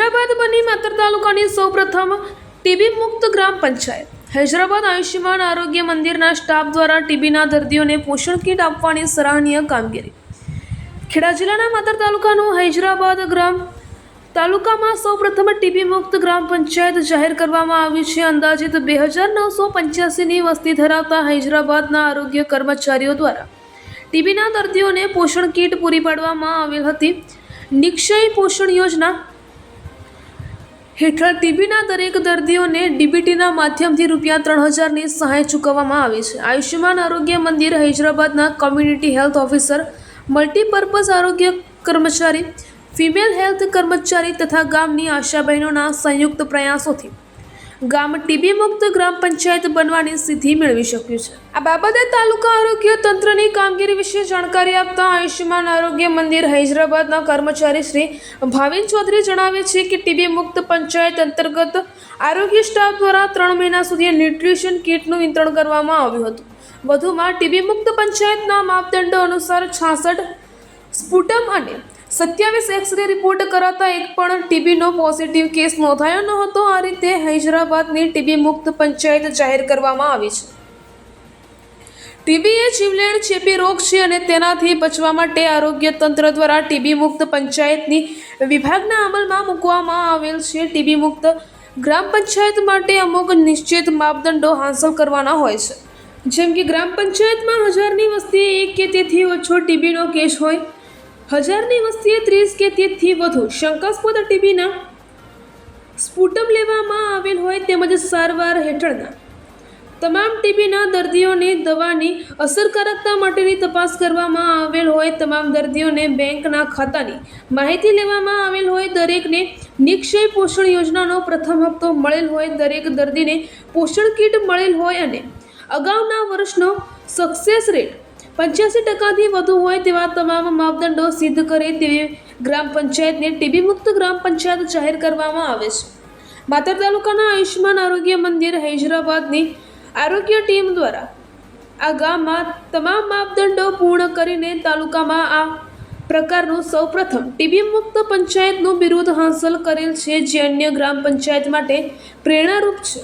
હૈદરાબાદ બની માતર તાલુકાની સૌપ્રથમ ટીબી મુક્ત ગ્રામ પંચાયત. હૈદરાબાદ આયુષ્યમાન આરોગ્ય મંદિરના સ્ટાફ દ્વારા ટીબીના દર્દીઓને પોષણ કીટ આપવાની સરાહનીય કામગીરી. ખેડા જિલ્લાના માતર તાલુકાનું હૈદરાબાદ ગ્રામ તાલુકામાં સૌપ્રથમ ટીબી મુક્ત ગ્રામ પંચાયત જાહેર કરવામાં આવી છે. અંદાજિત બે હજાર નવસો પંચ્યાસીની વસ્તી ધરાવતા હૈદરાબાદના આરોગ્ય કર્મચારીઓ દ્વારા ટીબીના દર્દીઓને પોષણ કીટ પૂરી પાડવામાં આવેલ હતી. નિક્ષય પોષણ યોજના હેઠળ ટીબીના દરેક દર્દીઓને ડીબીટીના માધ્યમથી રૂપિયા ત્રણ હજારની સહાય ચૂકવવામાં આવી છે. આયુષ્યમાન આરોગ્ય મંદિર હૈદરાબાદના કોમ્યુનિટી હેલ્થ ઓફિસર, મલ્ટીપર્પઝ આરોગ્ય કર્મચારી, ફિમેલ હેલ્થ કર્મચારી તથા ગામની આશા બહેનોના સંયુક્ત પ્રયાસોથી ગામ ટીબી મુક્ત ગ્રામ પંચાયત બનવાની સિદ્ધિ મેળવી શક્યું છે. આ બાબતે તાલુકા આરોગ્ય તંત્રની કામગીરી વિશે જાણકારી આપતા આયુષ્યમાન આરોગ્ય મંદિર હૈદરાબાદના કર્મચારી શ્રી ભાવિન ચૌધરી જણાવે છે કે ટીબી મુક્ત પંચાયત અંતર્ગત આરોગ્ય સ્ટાફ દ્વારા ત્રણ મહિના સુધી ન્યુટ્રિશન કીટનું વિતરણ કરવામાં આવ્યું હતું. વધુમાં ટીબી મુક્ત પંચાયતના માપદંડો અનુસાર છાસઠ સ્પુટમ અને સત્યાવીસ એક્સરે રિપોર્ટ કરાતા એક પણ ટીબીનો પોઝિટિવ કેસ નોંધાયો ન હતો. આ રીતે હૈદરાબાદની ટીબી મુક્ત પંચાયત જાહેર કરવામાં આવી છે. ટીબી એ જીવલેણ ચેપી રોગ છે અને તેનાથી બચવા માટે આરોગ્ય તંત્ર દ્વારા ટીબી મુક્ત પંચાયતની વિભાગના અમલમાં મૂકવામાં આવેલ છે. ટીબી મુક્ત ગ્રામ પંચાયત માટે અમુક નિશ્ચિત માપદંડો હાંસલ કરવાના હોય છે. જેમ કે ગ્રામ પંચાયતમાં હજારની વસ્તીએ એક કે તેથી ઓછો ટીબીનો કેસ હોય હજારની વસ્તીએ ત્રીસ કે તેથી વધુ શંકાસ્પદ ટીબીના સ્પુટમ લેવામાં આવેલ હોય તેમજ સારવાર હેઠળના તમામ ટીબીના દર્દીઓને દવાની અસરકારકતા માટેની તપાસ કરવામાં આવેલ હોય તમામ દર્દીઓને બેંકના ખાતાની માહિતી લેવામાં આવેલ હોય દરેકને નિક્ષય પોષણ યોજનાનો પ્રથમ હપ્તો મળેલ હોય દરેક દર્દીને પોષણ કીટ મળેલ હોય અને અગાઉના વર્ષનો સક્સેસ રેટ પંચ્યાસી ટકાથી વધુ હોય તેવા તમામ માપદંડો સિદ્ધ કરે તેવી ગ્રામ પંચાયતને ટીબી મુક્ત ગ્રામ પંચાયત જાહેર કરવામાં આવે છે. માતર તાલુકાના આયુષ્યમાન આરોગ્ય મંદિર હૈદરાબાદની આરોગ્ય ટીમ દ્વારા આ ગામમાં તમામ માપદંડો પૂર્ણ કરીને તાલુકામાં આ પ્રકારનું સૌપ્રથમ ટીબી મુક્ત પંચાયતનું બિરુદ હાંસલ કરેલ છે જે અન્ય ગ્રામ પંચાયત માટે પ્રેરણારૂપ છે.